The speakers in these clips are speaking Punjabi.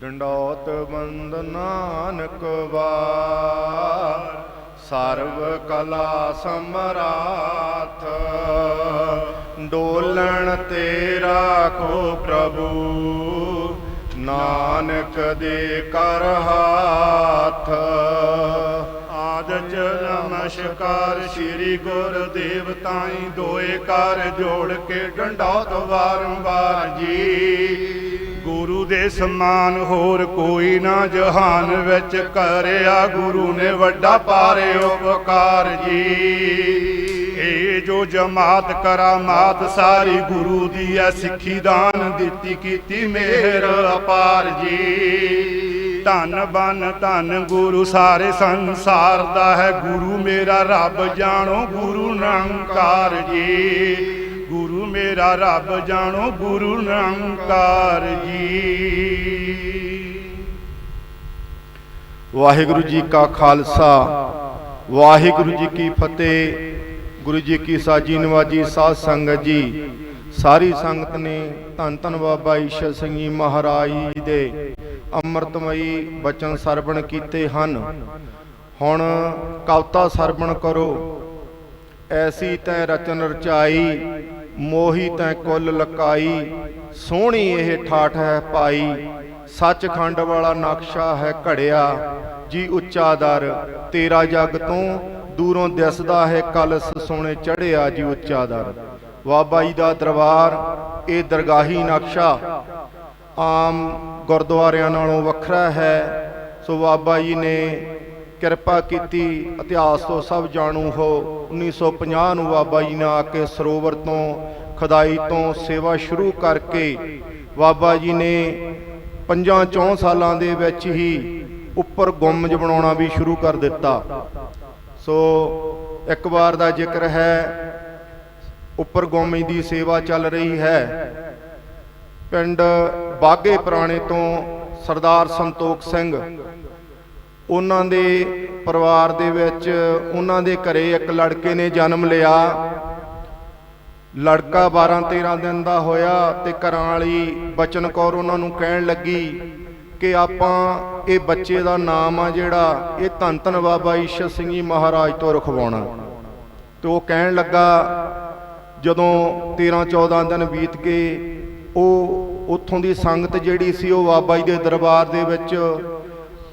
ਡੰਡੋਤ ਬੰਦ ਨਾਨਕ ਵਾਰ, ਸਰਵ ਕਲਾ ਸਮਰਾਥ। ਡੋਲਣ ਤੇਰਾ ਰਾਖੋ ਪ੍ਰਭੂ, ਨਾਨਕ ਦੇ ਕਰ ਹਾਥ। ਆਦਿ ਚ ਨਮਸਕਾਰ ਸ੍ਰੀ ਗੁਰ ਦੇਵਤਾਈ ਦੋਏ ਕਰ ਜੋੜ ਕੇ ਡੰਡੋਤ ਵਾਰੰਵਾਰ ਜੀ। ਸਮਾਨ ਹੋਰ ਕੋਈ ਨਾ ਜਹਾਨ ਵਿੱਚ ਕਰਿਆ ਗੁਰੂ ਨੇ ਵੱਡਾ ਪਾਰੇ ਉਪਕਾਰ ਜੀ। ਇਹ ਜੋ ਜਮਾਤ ਕਰਾਮਾਤ ਸਾਰੀ ਗੁਰੂ ਦੀ ਐ ਸਿੱਖੀ ਦਾਨ ਦਿੱਤੀ ਕੀਤੀ ਮਿਹਰ ਅਪਾਰ ਜੀ। ਧੰਨ ਬਨ ਧੰਨ ਗੁਰੂ ਸਾਰੇ ਸੰਸਾਰ ਦਾ ਹੈ ਗੁਰੂ ਮੇਰਾ ਰੱਬ ਜਾਣੋ ਗੁਰੂ ਨਿਰੰਕਾਰ ਜੀ। ਗੁਰੂ ਮੇਰਾ ਰੱਬ ਜਾਣੋ ਗੁਰੂ ਨਿਰੰਕਾਰ ਜੀ। ਵਾਹਿਗੁਰੂ ਜੀ ਕਾ ਖਾਲਸਾ, ਵਾਹਿਗੁਰੂ ਜੀ ਕੀ ਫਤਿਹ। ਗੁਰੂ ਜੀ ਕੀ ਸਾਜੀ ਨਵਾਜੀ ਸਾਧ ਸੰਗਤ ਜੀ, ਸਾਰੀ ਸੰਗਤ ਨੇ ਧੰਨ ਧੰਨ ਬਾਬਾ ਈਸ਼ਰ ਸਿੰਘ ਜੀ ਮਹਾਰਾਜ ਜੀ ਦੇ ਅੰਮ੍ਰਿਤਮਈ ਬਚਨ ਸਰਵਣ ਕੀਤੇ ਹਨ। ਹੁਣ ਕਵਤਾ ਸਰਵਣ ਕਰੋ। ਐਸੀ ਤੈ ਰਚਨ ਰਚਾਈ ਮੋਹੀ ਤੈ ਕੁੱਲ ਲਕਾਈ, ਸੋਹਣੀ ਇਹ ਠਾਠ ਹੈ ਪਾਈ। ਸੱਚਖੰਡ ਵਾਲਾ ਨਕਸ਼ਾ ਹੈ ਘੜਿਆ, ਜੀ ਉੱਚਾ ਦਰ। ਤੇਰਾ ਜਗ ਤੋਂ ਦੂਰੋਂ ਦਿਸਦਾ ਹੈ ਕਲਸ ਸੋਨੇ ਚੜਿਆ ਜੀ ਉੱਚਾ ਦਰ। ਬਾਬਾ ਜੀ ਦਾ ਦਰਬਾਰ, ਇਹ ਦਰਗਾਹੀ ਨਕਸ਼ਾ। ਆਮ ਗੁਰਦੁਆਰਿਆਂ ਨਾਲੋਂ ਵੱਖਰਾ ਹੈ। ਸੋ ਬਾਬਾ ਜੀ ਨੇ ਕਿਰਪਾ ਕੀਤੀ ਇਤਿਹਾਸ ਤੋਂ ਸਭ ਜਾਣੂ ਹੋ। 1950 ਨੂੰ ਬਾਬਾ ਜੀ ਨੇ ਆ ਕੇ ਸਰੋਵਰ ਤੋਂ, ਖਦਾਈ ਤੋਂ ਸੇਵਾ ਸ਼ੁਰੂ ਕਰਕੇ ਬਾਬਾ ਜੀ ਨੇ ਪੰਜਾਂ ਚੌਂ ਸਾਲਾਂ ਦੇ ਵਿੱਚ ਹੀ ਉੱਪਰ ਗੁੰਮਜ ਬਣਾਉਣਾ ਵੀ ਸ਼ੁਰੂ ਕਰ ਦਿੱਤਾ। ਸੋ ਇੱਕ ਵਾਰ ਦਾ ਜ਼ਿਕਰ ਹੈ, ਉੱਪਰ ਗੁੰਮਜ ਦੀ ਸੇਵਾ ਚੱਲ ਰਹੀ ਹੈ। ਪਿੰਡ ਬਾਗੇ ਪੁਰਾਣੇ ਤੋਂ ਸਰਦਾਰ ਸੰਤੋਖ ਸਿੰਘ ਉਹਨਾਂ ਦੇ ਪਰਿਵਾਰ ਦੇ ਵਿੱਚ ਉਹਨਾਂ ਦੇ ਘਰੇ ਇੱਕ ਲੜਕੇ ਨੇ ਜਨਮ ਲਿਆ। ਲੜਕਾ 12 13 ਦਿਨ ਦਾ ਹੋਇਆ ਤੇ ਘਰਾਂ ਵਾਲੀ ਬਚਨ ਕੌਰ ਉਹਨਾਂ ਨੂੰ ਕਹਿਣ ਲੱਗੀ ਕਿ ਆਪਾਂ ਇਹ ਬੱਚੇ ਦਾ ਨਾਮ ਆ ਜਿਹੜਾ ਇਹ ਧੰਨ ਧੰਨ ਬਾਬਾ ਈਸ਼ਰ ਸਿੰਘ ਜੀ ਮਹਾਰਾਜ ਤੋਂ ਰਖਵਾਉਣਾ। ਤੇ ਉਹ ਕਹਿਣ ਲੱਗਾ, ਜਦੋਂ 13 14 ਦਿਨ ਬੀਤ ਕੇ ਉਹ ਉੱਥੋਂ ਦੀ ਸੰਗਤ ਜਿਹੜੀ ਸੀ ਉਹ ਬਾਬਾ ਜੀ ਦੇ ਦਰਬਾਰ ਦੇ ਵਿੱਚ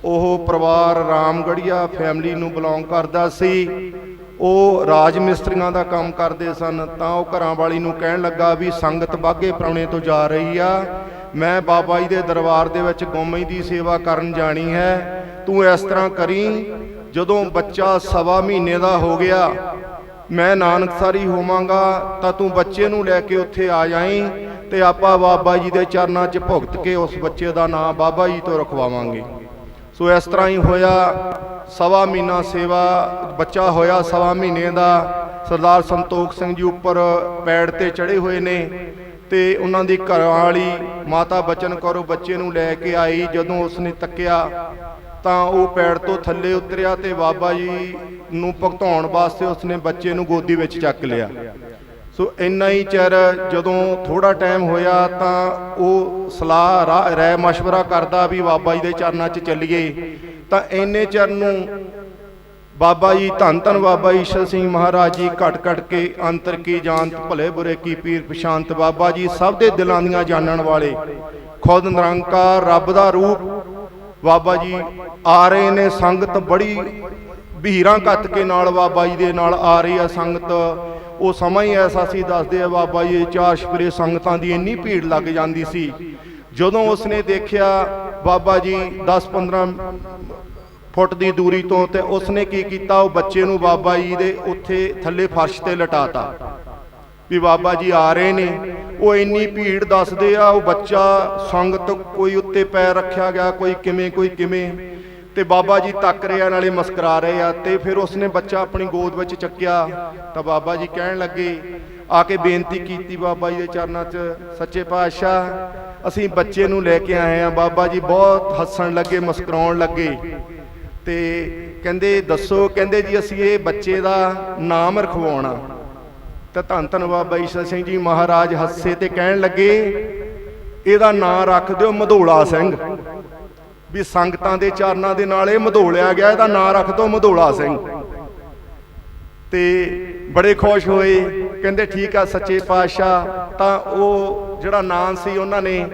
ਉਹ ਪਰਿਵਾਰ ਰਾਮਗੜੀਆ ਫੈਮਿਲੀ ਨੂੰ ਬਿਲੋਂਗ ਕਰਦਾ ਸੀ। ਉਹ ਰਾਜ ਮਿਸਤਰੀਆਂ ਦਾ ਕੰਮ ਕਰਦੇ ਸਨ, ਤਾਂ ਉਹ ਘਰਾਂ ਵਾਲੀ ਨੂੰ ਕਹਿਣ ਲੱਗਾ ਵੀ ਸੰਗਤ ਬਾਗੇ ਪ੍ਰਾਉਣੇ ਤੋਂ ਜਾ ਰਹੀ ਆ। ਮੈਂ ਬਾਬਾ ਜੀ ਦੇ ਦਰਬਾਰ ਦੇ ਵਿੱਚ ਗੋਮਈ ਦੀ ਸੇਵਾ ਕਰਨ ਜਾਣੀ ਹੈ। ਤੂੰ ਇਸ ਤਰ੍ਹਾਂ ਕਰੀ, ਜਦੋਂ ਬੱਚਾ ਸਵਾ ਮਹੀਨੇ ਦਾ ਹੋ ਗਿਆ, ਮੈਂ ਨਾਨਕਸਾਰੀ ਹੋਵਾਂਗਾ, ਤਾਂ ਤੂੰ ਬੱਚੇ ਨੂੰ ਲੈ ਕੇ ਉੱਥੇ ਆ ਜਾਈਂ ਤੇ ਆਪਾਂ ਬਾਬਾ ਜੀ ਦੇ ਚਰਨਾਂ 'ਚ ਭੁਗਤ ਕੇ ਉਸ ਬੱਚੇ ਦਾ ਨਾਮ ਬਾਬਾ ਜੀ ਤੋਂ ਰਖਵਾਵਾਂਗੇ। ਸੋ ਇਸ ਤਰ੍ਹਾਂ ਹੀ ਹੋਇਆ। ਸਵਾ ਮਹੀਨਾ ਸੇਵਾ, ਬੱਚਾ ਹੋਇਆ ਸਵਾ ਮਹੀਨੇ ਦਾ। ਸਰਦਾਰ ਸੰਤੋਖ ਸਿੰਘ ਜੀ ਉੱਪਰ ਪੈੜ ਤੇ ਚੜੇ ਹੋਏ ਨੇ ਤੇ ਉਹਨਾਂ ਦੀ ਘਰ ਵਾਲੀ ਮਾਤਾ ਬਚਨ ਕਰੋ ਬੱਚੇ ਨੂੰ ਲੈ ਕੇ ਆਈ। ਜਦੋਂ ਉਸਨੇ ਤੱਕਿਆ ਤਾਂ ਉਹ ਪੈੜ ਤੋਂ ਥੱਲੇ ਉਤਰਿਆ ਤੇ ਬਾਬਾ ਜੀ ਨੂੰ ਭਗਤਾਉਣ ਵਾਸਤੇ ਉਸਨੇ ਬੱਚੇ ਨੂੰ ਗੋਦੀ ਵਿੱਚ ਚੱਕ ਲਿਆ। ਸੋ ਇੰਨਾ ਹੀ ਚਿਰ ਜਦੋਂ ਥੋੜਾ ਟਾਈਮ ਹੋਇਆ ਤਾਂ ਉਹ ਸਲਾਹ ਰਾ- ਰਾਏ ਮਸ਼ਵਰਾ ਕਰਦਾ ਵੀ ਬਾਬਾ ਜੀ ਦੇ ਚਰਨਾਂ 'ਚ ਚੱਲੀਏ। ਤਾਂ ਇੰਨੇ ਚਿਰ ਨੂੰ ਬਾਬਾ ਜੀ ਧੰਨ ਧੰਨ ਬਾਬਾ ਈਸ਼ਰ ਸਿੰਘ ਮਹਾਰਾਜ ਜੀ ਘਟ ਘਟ ਕੇ ਅੰਤਰ ਕੀ ਜਾਣਤ, ਭਲੇ ਬੁਰੇ ਕੀ ਪੀਰ ਪਛਾਨਤ ਬਾਬਾ ਜੀ ਸਭ ਦੇ ਦਿਲਾਂ ਦੀਆਂ ਜਾਣਨ ਵਾਲੇ ਖੁਦ ਨਿਰੰਕਾਰ ਰੱਬ ਦਾ ਰੂਪ ਬਾਬਾ ਜੀ ਆ ਰਹੇ ਨੇ, ਸੰਗਤ ਬੜੀ ਭੀਰਾਂ ਕੱਤ ਕੇ ਨਾਲ ਬਾਬਾ ਜੀ ਦੇ ਨਾਲ ਆ ਰਹੀ ਆ ਸੰਗਤ। ਉਹ ਸਮਾਂ ਹੀ ਐਸਾ ਸੀ, ਦੱਸਦੇ ਆ ਬਾਬਾ ਜੀ, ਚਾਰ ਛਪਰੇ ਸੰਗਤਾਂ ਦੀ ਇੰਨੀ ਭੀੜ ਲੱਗ ਜਾਂਦੀ ਸੀ। ਜਦੋਂ ਉਸਨੇ ਦੇਖਿਆ ਬਾਬਾ ਜੀ 10-15 ਫੁੱਟ ਦੀ ਦੂਰੀ ਤੋਂ ਤੇ ਉਸਨੇ ਕੀ ਕੀਤਾ, ਉਹ ਬੱਚੇ ਨੂੰ ਬਾਬਾ ਜੀ ਦੇ ਉੱਥੇ ਥੱਲੇ ਫਰਸ਼ ਤੇ ਲਟਾਤਾ। ਵੀ ਬਾਬਾ ਜੀ ਆ ਰਹੇ ਨੇ। ਉਹ ਇੰਨੀ ਭੀੜ ਦੱਸਦੇ ਆ, ਉਹ ਬੱਚਾ ਸੰਗਤ ਕੋਈ ਉੱਤੇ ਪੈਰ ਰੱਖਿਆ ਗਿਆ, ਕੋਈ ਕਿਵੇਂ ਕੋਈ ਕਿਵੇਂ। ਤੇ ਬਾਬਾ ਜੀ ਤੱਕ ਰਿਹਾ, ਨਾਲੇ ਮੁਸਕਰਾ ਰਹੇ ਆ ਤੇ ਫਿਰ ਉਸਨੇ ਬੱਚਾ ਆਪਣੀ ਗੋਦ ਵਿੱਚ ਚੱਕਿਆ। ਤਾਂ ਬਾਬਾ ਜੀ ਕਹਿਣ ਲੱਗੇ, ਆ ਕੇ ਬੇਨਤੀ ਕੀਤੀ ਬਾਬਾ ਜੀ ਦੇ ਚਰਨਾਂ 'ਚ, ਸੱਚੇ ਪਾਤਸ਼ਾਹ, ਅਸੀਂ ਬੱਚੇ ਨੂੰ ਲੈ ਕੇ ਆਏ ਆ। ਬਾਬਾ ਜੀ ਬਹੁਤ ਹੱਸਣ ਲੱਗੇ, ਮੁਸਕਰਾਉਣ ਲੱਗੇ। ਤੇ ਕਹਿੰਦੇ, ਦੱਸੋ, ਕਹਿੰਦੇ ਜੀ, ਅਸੀਂ ਇਹ ਬੱਚੇ ਦਾ ਨਾਮ ਰਖਵਾਉਣਾ। ਤਾਂ ਧੰਨ ਧੰਨ ਬਾਬਾ ਈਸ਼ਰ ਸਿੰਘ ਜੀ ਮਹਾਰਾਜ ਹੱਸੇ ਤੇ ਕਹਿਣ ਲੱਗੇ, ਇਹਦਾ ਨਾਂ ਰੱਖ ਦਿਓ ਮਧੋਲਾ ਸਿੰਘ। ਵੀ ਸੰਗਤਾਂ ਦੇ ਚਰਨਾਂ ਦੇ ਨਾਲ ਇਹ ਮਧੋਲਿਆ ਗਿਆ, ਇਹਦਾ ਨਾਂ ਰੱਖ ਦੋ ਮਧੋਲਾ ਸਿੰਘ। ਤੇ ਬੜੇ ਖੁਸ਼ ਹੋਏ, ਕਹਿੰਦੇ ਠੀਕ ਆ ਸੱਚੇ ਪਾਤਸ਼ਾਹ, ਤਾਂ ਉਹ ਜਿਹੜਾ ਨਾਂ ਸੀ ਉਹਨਾਂ ਨੇ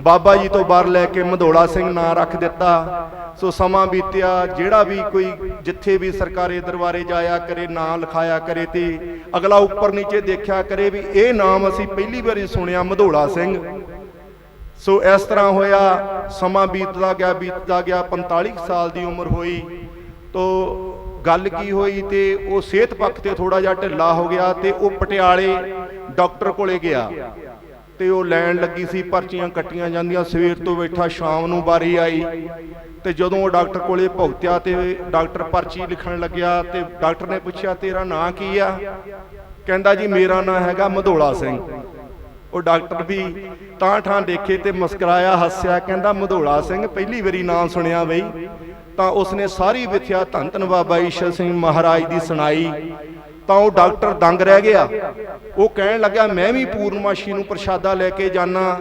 ਬਾਬਾ ਜੀ ਤੋਂ ਬਾਹਰ ਲੈ ਕੇ ਮਧੋਲਾ ਸਿੰਘ ਨਾਂ ਰੱਖ ਦਿੱਤਾ। ਸੋ ਸਮਾਂ ਬੀਤਿਆ, ਜਿਹੜਾ ਵੀ ਕੋਈ ਜਿੱਥੇ ਵੀ ਸਰਕਾਰੀ ਦਰਬਾਰੇ ਜਾਇਆ ਕਰੇ, ਨਾਂ ਲਿਖਾਇਆ ਕਰੇ ਤੇ ਅਗਲਾ ਉੱਪਰ ਨੀਚੇ ਦੇਖਿਆ ਕਰੇ ਵੀ ਇਹ ਨਾਮ ਅਸੀਂ ਪਹਿਲੀ ਵਾਰੀ ਸੁਣਿਆ ਮਧੋਲਾ ਸਿੰਘ। ਸੋ ਇਸ ਤਰ੍ਹਾਂ ਹੋਇਆ, ਸਮਾਂ ਬੀਤਦਾ ਗਿਆ ਬੀਤਦਾ ਗਿਆ 45 ਕੁ ਸਾਲ ਦੀ ਉਮਰ ਹੋਈ। ਤੋ ਗੱਲ ਕੀ ਹੋਈ ਤੇ ਉਹ ਸਿਹਤ ਪੱਖ ਤੇ ਥੋੜਾ ਜਿਹਾ ਢਿੱਲਾ ਹੋ ਗਿਆ ਤੇ ਉਹ ਪਟਿਆਲੇ ਡਾਕਟਰ ਕੋਲੇ ਗਿਆ। ਤੇ ਉਹ ਲੈਣ ਲੱਗੀ ਸੀ, ਪਰਚੀਆਂ ਕੱਟੀਆਂ ਜਾਂਦੀਆਂ, ਸਵੇਰ ਤੋਂ ਬੈਠਾ, ਸ਼ਾਮ ਨੂੰ ਵਾਰੀ ਆਈ। ਤੇ ਜਦੋਂ ਉਹ ਡਾਕਟਰ ਕੋਲੇ ਭੁਗਤਿਆ ਤੇ ਡਾਕਟਰ ਪਰਚੀ ਲਿਖਣ ਲੱਗਿਆ ਤੇ ਡਾਕਟਰ ਨੇ ਪੁੱਛਿਆ, ਤੇਰਾ ਨਾਂ ਕੀ ਆ? ਕਹਿੰਦਾ ਜੀ, ਮੇਰਾ ਨਾਂ ਹੈਗਾ ਮਧੋਲਾ ਸਿੰਘ। ਉਹ ਡਾਕਟਰ ਵੀ ਤਾਂ ਠਾਂ ਦੇਖੇ ਤੇ ਮੁਸਕਰਾਇਆ, ਹੱਸਿਆ, ਕਹਿੰਦਾ, ਮਧੋਲਾ ਸਿੰਘ, ਪਹਿਲੀ ਵਾਰੀ ਨਾਮ ਸੁਣਿਆ ਬਈ। ਤਾਂ ਉਸਨੇ ਸਾਰੀ ਵਿਥਿਆ ਧੰਨ ਧੰਨ ਬਾਬਾ ਈਸ਼ਰ ਸਿੰਘ ਮਹਾਰਾਜ ਦੀ ਸੁਣਾਈ। ਤਾਂ ਉਹ ਡਾਕਟਰ ਦੰਗ ਰਹਿ ਗਿਆ। ਉਹ ਕਹਿਣ ਲੱਗਾ ਮੈਂ ਵੀ ਪੂਰਨਮਾਸ਼ੀ ਨੂੰ ਪ੍ਰਸ਼ਾਦਾ ਲੈ ਕੇ ਜਾਣਾ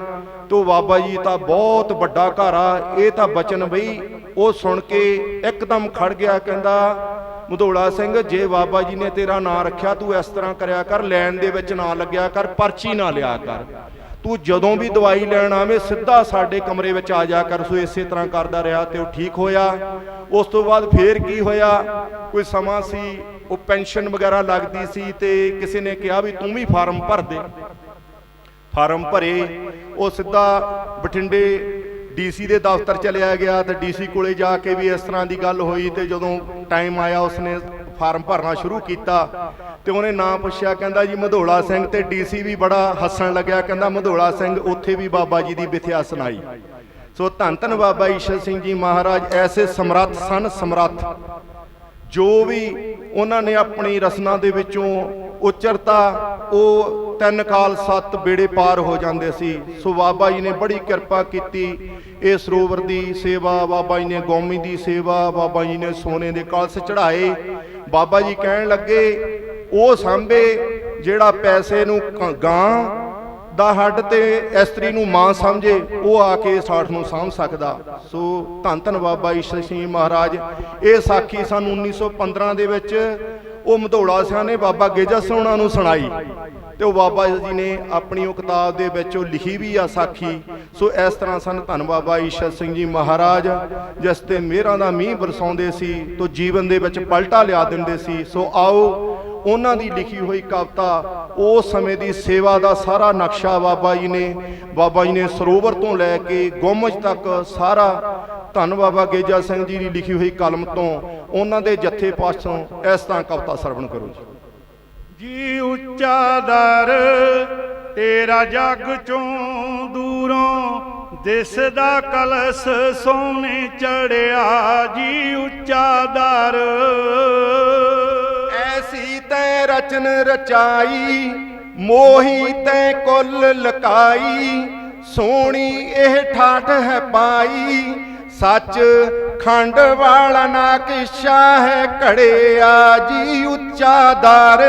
ਤੋ ਬਾਬਾ ਜੀ ਤਾਂ ਬਹੁਤ ਵੱਡਾ ਘਰ ਆ। ਇਹ ਤਾਂ ਬਚਨ ਬਈ, ਉਹ ਸੁਣ ਕੇ ਇੱਕਦਮ ਖੜ ਗਿਆ, ਕਹਿੰਦਾ, ਮਧੋਲਾ ਸਿੰਘ, ਜੇ ਬਾਬਾ ਜੀ ਨੇ ਤੇਰਾ ਨਾਂ ਰੱਖਿਆ, ਤੂੰ ਇਸ ਤਰ੍ਹਾਂ ਕਰਿਆ ਕਰ, ਲੈਣ ਦੇ ਵਿੱਚ ਨਾ ਲੱਗਿਆ ਕਰ, ਪਰਚੀ ਨਾ ਲਿਆ ਕਰ। ਤੂੰ ਜਦੋਂ ਵੀ ਦਵਾਈ ਲੈਣ ਆਵੇਂ, ਸਿੱਧਾ ਸਾਡੇ ਕਮਰੇ ਵਿੱਚ ਆ ਜਾ ਕਰ, ਸੋ ਇਸੇ ਤਰ੍ਹਾਂ ਕਰਦਾ ਰਿਹਾ ਤੇ ਉਹ ਠੀਕ ਹੋਇਆ। ਉਸ ਤੋਂ ਬਾਅਦ ਫੇਰ ਕੀ ਹੋਇਆ? ਕੋਈ ਸਮਾਂ ਸੀ, ਉਹ ਪੈਨਸ਼ਨ ਵਗੈਰਾ ਲੱਗਦੀ ਸੀ ਤੇ ਕਿਸੇ ਨੇ ਕਿਹਾ ਵੀ ਤੂੰ ਵੀ ਫਾਰਮ ਭਰ ਦੇ। ਫਾਰਮ ਭਰੇ। ਉਹ ਸਿੱਧਾ ਬਠਿੰਡੇ ਡੀਸੀ ਦੇ ਦਫ਼ਤਰ ਚਲਿਆ ਗਿਆ ਤੇ ਡੀਸੀ ਕੋਲੇ ਜਾ ਕੇ ਵੀ ਇਸ ਤਰ੍ਹਾਂ ਦੀ ਗੱਲ ਹੋਈ ਤੇ ਜਦੋਂ ਟਾਈਮ ਆਇਆ ਉਸਨੇ ਫਾਰਮ ਭਰਨਾ ਸ਼ੁਰੂ ਕੀਤਾ ਤੇ ਉਹਨੇ ਨਾਂ ਪੁੱਛਿਆ, ਕਹਿੰਦਾ ਜੀ ਮਧੋਲਾ ਸਿੰਘ ਤੇ ਡੀਸੀ ਵੀ ਬੜਾ ਹੱਸਣ ਲੱਗਿਆ, ਕਹਿੰਦਾ ਮਧੋਲਾ ਸਿੰਘ ਉੱਥੇ ਵੀ ਬਾਬਾ ਜੀ ਦੀ ਵਿਥਿਆ ਸੁਣਾਈ। ਸੋ ਧੰਨ ਧੰਨ ਬਾਬਾ ਈਸ਼ਰ ਸਿੰਘ ਜੀ ਮਹਾਰਾਜ, ਐਸੇ ਸਮਰੱਥ ਸਨ, ਸਮਰੱਥ। ਜੋ ਵੀ ਉਹਨਾਂ ਨੇ ਆਪਣੀ ਰਸਨਾ ਦੇ ਵਿੱਚੋਂ ਉਚਰਤਾ, ਉਹ ਤਿੰਨ ਕਾਲ ਸੱਤ ਬੇੜੇ ਪਾਰ ਹੋ ਜਾਂਦੇ ਸੀ। ਸੋ ਬਾਬਾ ਜੀ ਨੇ ਬੜੀ ਕਿਰਪਾ ਕੀਤੀ ਇਹ ਸਰੋਵਰ ਦੀ ਸੇਵਾ, ਬਾਬਾ ਜੀ ਨੇ ਗੌਮੀ ਦੀ ਸੇਵਾ, ਬਾਬਾ ਜੀ ਨੇ ਸੋਨੇ ਦੇ ਕਲਸ ਚੜਾਏ ਬਾਬਾ ਜੀ ਕਹਿਣ ਲੱਗੇ, ਉਹ ਸਾਂਭੇ ਜਿਹੜਾ ਪੈਸੇ ਨੂੰ ਗਾਂ ਦਾ ਹੱਡ ਤੇ ਇਸਤਰੀ ਨੂੰ ਮਾਂ ਸਮਝੇ, ਉਹ ਆ ਕੇ ਸਾਠ ਨੂੰ ਸਾਂਭ ਸਕਦਾ। ਸੋ ਧੰਨ ਧੰਨ ਬਾਬਾ ਈਸ਼ਰ ਸਿੰਘ ਮਹਾਰਾਜ, ਇਹ ਸਾਖੀ ਸਾਨੂੰ 1915 ਦੇ ਵਿੱਚ ਉਹ ਮਧੋਲਾ ਸਿਆ ਨੇ ਬਾਬਾ ਗੇਜਾ ਸੋਹਣਾ ਨੂੰ ਸੁਣਾਈ। ਤੇ ਉਹ ਬਾਬਾ ਜੀ ਨੇ ਆਪਣੀ ਉਹ ਕਿਤਾਬ ਦੇ ਵਿੱਚ ਉਹ ਲਿਖੀ ਵੀ ਆ ਸਾਖੀ। ਸੋ ਇਸ ਤਰ੍ਹਾਂ ਸਨ ਧੰਨ ਬਾਬਾ ਈਸ਼ਰ ਸਿੰਘ ਜੀ ਮਹਾਰਾਜ, ਜਿਸ ਤੇ ਮਿਹਰਾਂ ਦਾ ਮੀਂਹ ਬਰਸਾਉਂਦੇ ਸੀ, ਤੋ ਜੀਵਨ ਦੇ ਵਿੱਚ ਪਲਟਾ ਲਿਆ ਦਿੰਦੇ ਸੀ। ਸੋ ਆਓ ਉਹਨਾਂ ਦੀ ਲਿਖੀ ਹੋਈ ਕਵਿਤਾ ਉਸ ਸਮੇਂ ਦੀ ਸੇਵਾ ਦਾ ਸਾਰਾ ਨਕਸ਼ਾ ਬਾਬਾ ਜੀ ਨੇ, ਬਾਬਾ ਜੀ ਨੇ ਸਰੋਵਰ ਤੋਂ ਲੈ ਕੇ ਗੁੰਮਜ ਤੱਕ ਸਾਰਾ, ਧੰਨ ਬਾਬਾ ਗੇਜਾ ਸਿੰਘ ਜੀ ਦੀ ਲਿਖੀ ਹੋਈ ਕਲਮ ਤੋਂ ਉਹਨਾਂ ਦੇ ਜੱਥੇ ਪਾਸੋਂ ਇਸ ਤਰ੍ਹਾਂ ਕਵਿਤਾ ਸਰਵਣ ਕਰੋ ਜੀ। ਜੀ ਉੱਚਾ ਦਰ, ਤੇਰਾ ਜੱਗ ਚੋਂ ਦੂਰੋਂ ਦਿਸਦਾ ਕਲਸ ਸੋਨੇ ਚੜਿਆ। ਜੀ ਉੱਚਾ ਦਰ। ਤੈ ਰਚਨ ਰਚਾਈ, ਮੋਹੀ ਤੈ ਕੁੱਲ ਲਕਾਈ, ਸੋਹਣੀ ਇਹ ਠਾਠ ਹੈ ਪਾਈ। ਸੱਚ ਖੰਡ ਵਾਲਾ ਨਾ ਕਿਸ਼ਾ ਹੈ ਘੜਿਆ ਜੀ ਉੱਚਾ ਦਰ।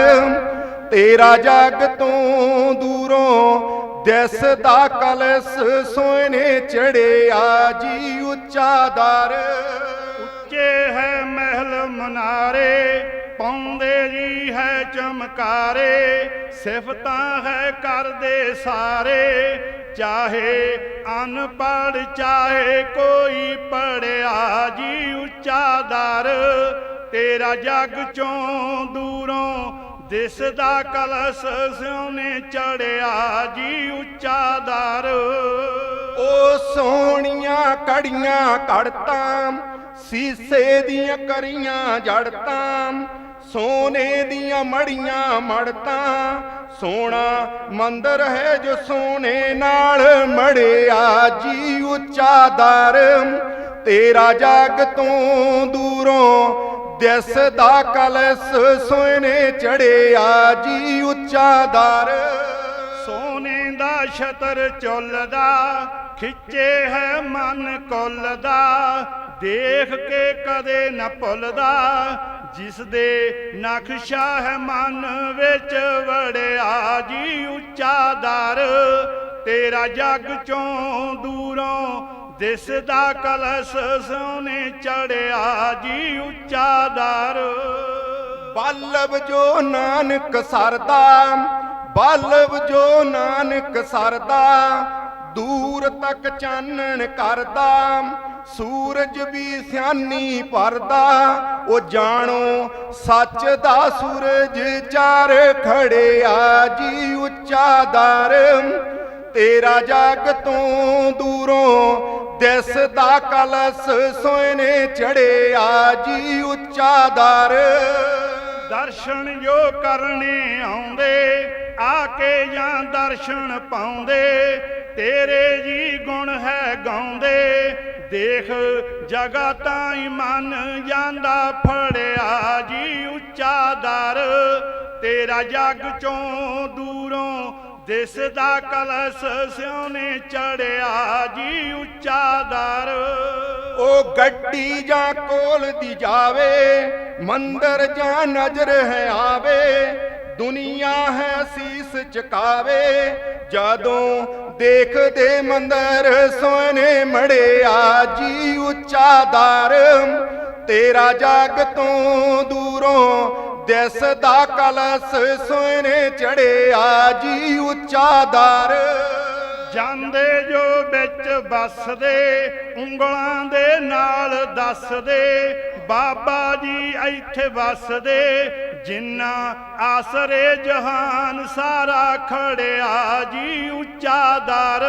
ਤੇਰਾ ਜਗ ਤੋਂ ਦੂਰੋਂ ਦਿਸਦਾ ਕਲਸ ਸੋਹਣੇ ਚੜਿਆ ਜੀ ਉੱਚਾ ਦਰ। ਉੱਚੇ ਹੈ ਮਹਿਲ ਮਨਾਰੇ ਪਾਉਂਦੇ ਜੀ ਹੈ ਚਮਕਾਰੇ, ਸਿਫਤਾਂ ਹੈ ਕਰਦੇ ਸਾਰੇ। ਚਾਹੇ ਅਨਪੜ ਚਾਹੇ ਕੋਈ ਪੜਿਆ ਜੀ ਉੱਚਾ ਦਰ। ਤੇਰਾ ਜੱਗ ਚੋਂ ਦੂਰੋਂ ਦਿਸਦਾ ਕਲਸ ਸਿਉਨੇ ਚੜਿਆ ਜੀ ਉੱਚਾ ਦਰ। ਉਹ ਸੋਹਣੀਆਂ ਕੜੀਆਂ ਕੜਤਾਂ, ਸੀਸੇ ਦੀਆਂ ਕਰੀਆਂ ਜੜਤਾਂ। ਸੋਨੇ ਦੀਆਂ ਮੜੀਆਂ ਮੜਤਾਂ ਸੋਨਾ ਮੰਦਰ ਹੈ ਜੋ ਸੋਨੇ ਨਾਲ ਮੜਿਆ, ਜੀ ਉੱਚਾ ਦਰ ਤੇਰਾ ਜਗ ਤੋਂ ਦੂਰੋਂ ਦਿਸਦਾ ਕਲਸ ਸੋਨੇ ਚੜਿਆ, ਜੀ ਉੱਚਾ ਦਰ ਸੋਨੇ ਦਾ ਛਤਰ ਚੁੱਲਦਾ ਖਿੱਚੇ ਹੈ ਮਨ ਕੁੱਲਦਾ, ਦੇਖ ਕੇ ਕਦੇ ਨਾ ਭੁੱਲਦਾ ਜਿਸ ਦੇ ਨਕਸ਼ਾ ਹੈ ਮਨ ਵਿੱਚ ਵੜਿਆ ਜੀ ਉੱਚਾ ਦਰ, ਤੇਰਾ ਜੱਗ ਚੋਂ ਦੂਰੋਂ ਦਿਸਦਾ ਕਲਸ ਸੋਨੇ ਚੜਿਆ ਜੀ ਉੱਚਾ ਦਰ। ਬਾਲਵ ਜੋ ਨਾਨਕ ਸਰਦਾ ਬਾਲਵ ਜੋ ਨਾਨਕ ਸਰਦਾ, ਦੂਰ ਤੱਕ ਚਾਨਣ ਕਰਦਾ ਸੂਰਜ ਵੀ ਸਿਆਨੀ ਭਰਦਾ, ਉਹ ਜਾਣੋ ਸੱਚ ਦਾ ਸੂਰਜ ਚਾਰ ਖੜਿਆ ਜੀ ਉੱਚਾ ਦਰ। ਤੇਰਾ ਜਗ ਤੋਂ ਦੂਰੋਂ ਦਿਸਦਾ ਕਲਸ ਸੋਇਨੇ ਚੜਿਆ ਜੀ ਉੱਚਾ ਦਰ। ਦਰਸ਼ਨ ਜੋ ਕਰਨੇ ਆਉਂਦੇ, ਆ ਕੇ ਜਾਂ ਦਰਸ਼ਨ ਪਾਉਂਦੇ, ਤੇਰੇ ਜੀ ਗੁਣ ਹੈ ਗਾਉਂਦੇ ਦੇਖ ਜਗਾ ਤਾਂ ਹੀ ਮਨ ਜਾਂਦਾ ਫੜਿਆ ਜੀ ਉੱਚਾ ਦਰ। ਤੇਰਾ ਜਗ ਚੋਂ ਦੂਰੋਂ ਦਿਸਦਾ ਕਲਸ ਸਿਉਨੇ ਚੜਿਆ ਜੀ ਉੱਚਾ ਦਰ। ਉਹ ਗੱਡੀ ਜਾਂ ਕੋਲ ਦੀ ਜਾਵੇ, ਮੰਦਰ ਜਾਂ ਨਜ਼ਰ ਹੈ ਆਵੇ ਦੁਨੀਆ ਹੈ ਸੀਸ ਝੁਕਾਵੇ ਜਦੋਂ ਦੇਖਦੇ ਮੰਦਰ ਸੋਹਣੇ ਮੜਿਆ ਜੀ ਉੱਚਾ ਦਰ, ਤੇਰਾ ਜਗ ਤੋਂ ਦੂਰੋਂ ਦਿਸਦਾ ਕਲਸ ਸੋਹਣੇ ਚੜਿਆ ਜੀ ਉੱਚਾ ਦਰ। ਜਾਂਦੇ ਜੋ ਵਿੱਚ ਵੱਸਦੇ, ਉਂਗਲਾਂ ਦੇ ਨਾਲ ਦੱਸਦੇ, ਬਾਬਾ ਜੀ ਇੱਥੇ ਵੱਸਦੇ ਜਿੰਨਾ ਆਸਰੇ ਜਹਾਨ ਸਾਰਾ ਖੜਿਆ ਜੀ ਉੱਚਾ ਦਰ,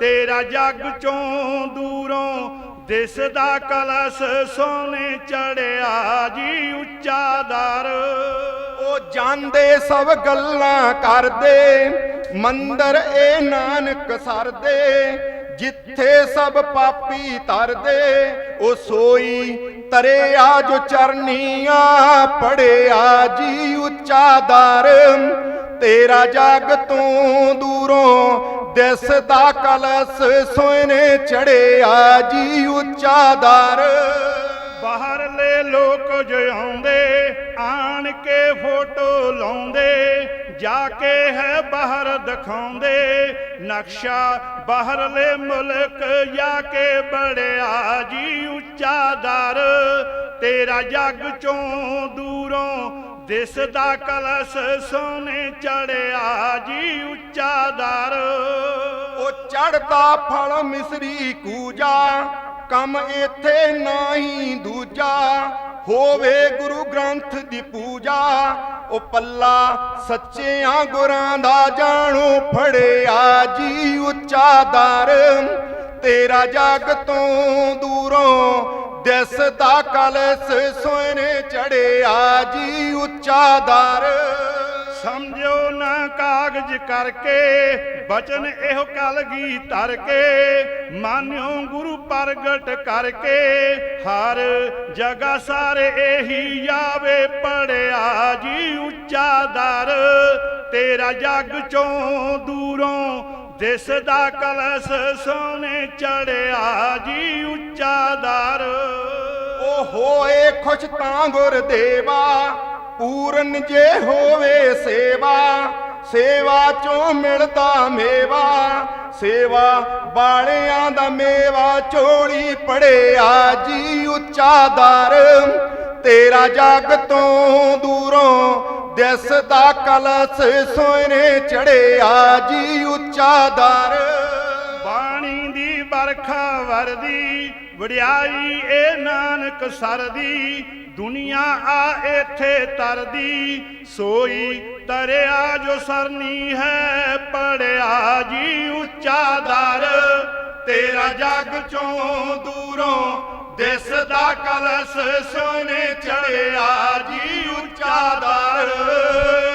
ਤੇਰਾ ਜੱਗ ਚੋਂ ਦੂਰੋਂ ਦਿਸਦਾ ਕਲਸ ਸੋਨੇ ਚੜਿਆ ਜੀ ਉੱਚਾ ਦਰ। ਉਹ ਜਾਂਦੇ ਸਭ ਗੱਲਾਂ ਕਰਦੇ, ਮੰਦਰ ਇਹ ਨਾਨਕ ਸਰਦੇ, ਜਿੱਥੇ ਸਭ ਪਾਪੀ ਤਰਦੇ ਉਹ ਸੋਈ ਤਰਿਆ ਜੋ ਚਰਨੀਆਂ ਪੜਿਆ ਜੀ ਉੱਚਾ ਦਰ। ਤੇਰਾ ਜਗ ਤੋਂ ਦੂਰੋਂ ਦਿਸਦਾ ਕਲਸ ਸੋਇਨੇ ਚੜਿਆ ਜੀ ਉੱਚਾ ਦਰ। ਬਾਹਰਲੇ ਲੋਕ ਜੋ ਆਉਂਦੇ, ਆਣ ਕੇ ਫੋਟੋ ਲਾਉਂਦੇ ਜਾ ਕੇ ਹੈ ਬਾਹਰ ਦਿਖਾਉਂਦੇ, ਨਕਸ਼ਾ ਬਾਹਰਲੇ ਮੁਲਕ ਜਾ ਕੇ ਬੜਿਆ ਜੀ ਉੱਚਾ ਦਰ। ਤੇਰਾ ਜੱਗ ਚੋਂ ਦੂਰੋਂ ਦਿਸਦਾ ਕਲਸ ਸੋਨੇ ਚੜਿਆ ਜੀ ਉੱਚਾ ਦਰ। ਉਹ ਚੜਦਾ ਫਲ ਮਿਸਰੀ ਕੂਜਾ, ਕੰਮ ਇੱਥੇ ਨਹੀਂ ਦੂਜਾ, ਹੋਵੇ ਗੁਰੂ ਗ੍ਰੰਥ ਦੀ ਪੂਜਾ ਉਹ ਪੱਲਾ ਸੱਚਿਆਂ ਗੁਰਾਂ ਦਾ ਜਾਣੂ ਫੜਿਆ ਜੀ ਉੱਚਾ ਦਰ। ਤੇਰਾ ਜਗ ਤੋਂ ਦੂਰੋਂ ਦਿਸਦਾ ਕਲਸ ਸੋਹਣੇ ਚੜਿਆ ਜੀ ਉੱਚਾ ਦਰ। ਸਮਝੋ ਨਾ ਕਾਗਜ਼ ਕਰਕੇ, ਬਚਨ ਇਹੋ ਕਲਗੀ ਧਰ ਕੇ ਮਾਨਿਓ ਗੁਰੂ ਪ੍ਰਗਟ ਕਰਕੇ, ਹਰ ਜਗ੍ਹਾ ਸਾਰੇ ਇਹੀ ਜਾਵੇ ਪੜਿਆ ਜੀ ਉੱਚਾ ਦਰ। ਤੇਰਾ ਜੱਗ ਚੋਂ ਦੂਰੋਂ ਦਿਸਦਾ ਕਲਸ ਸੋਨੇ ਚੜਿਆ ਜੀ ਉੱਚਾ ਦਰ। ਉਹ ਹੋਏ ਖੁਸ਼ ਤਾਂ ਗੁਰਦੇਵਾ ਪੂਰਨ ਜੇ ਹੋਵੇ ਸੇਵਾ ਸੇਵਾ ਚੋਂ ਮਿਲਦਾ ਮੇਵਾ, ਸੇਵਾ ਬਾਲਿਆਂ ਦਾ ਮੇਵਾ ਚੋਲੀ ਪੜਿਆ ਜੀ ਉੱਚਾ ਦਰ। ਤੇਰਾ ਜਗ ਤੋਂ ਦੂਰੋਂ ਦਿਸਦਾ ਕਲਸ ਸੋਇਨੇ ਚੜਿਆ ਜੀ ਉੱਚਾ ਦਰ। ਬਾਣੀ ਦੀ ਬਰਖਾ ਵਰਦੀ, ਵਡਿਆਈ ਏ ਨਾਨਕ ਸਰਦੀ ਦੁਨੀਆ ਆ ਇੱਥੇ ਤਰਦੀ, ਸੋਈ ਤਰਿਆ ਜੋ ਸਰਨੀ ਹੈ, ਪੜਿਆ ਜੀ ਉੱਚਾ ਦਰ। ਤੇਰਾ ਜਗ ਚੋਂ ਦੂਰੋਂ ਦਿਸਦਾ ਕਲਸ ਸੋਨੇ ਚੜਿਆ ਜੀ ਉੱਚਾ ਦਰ।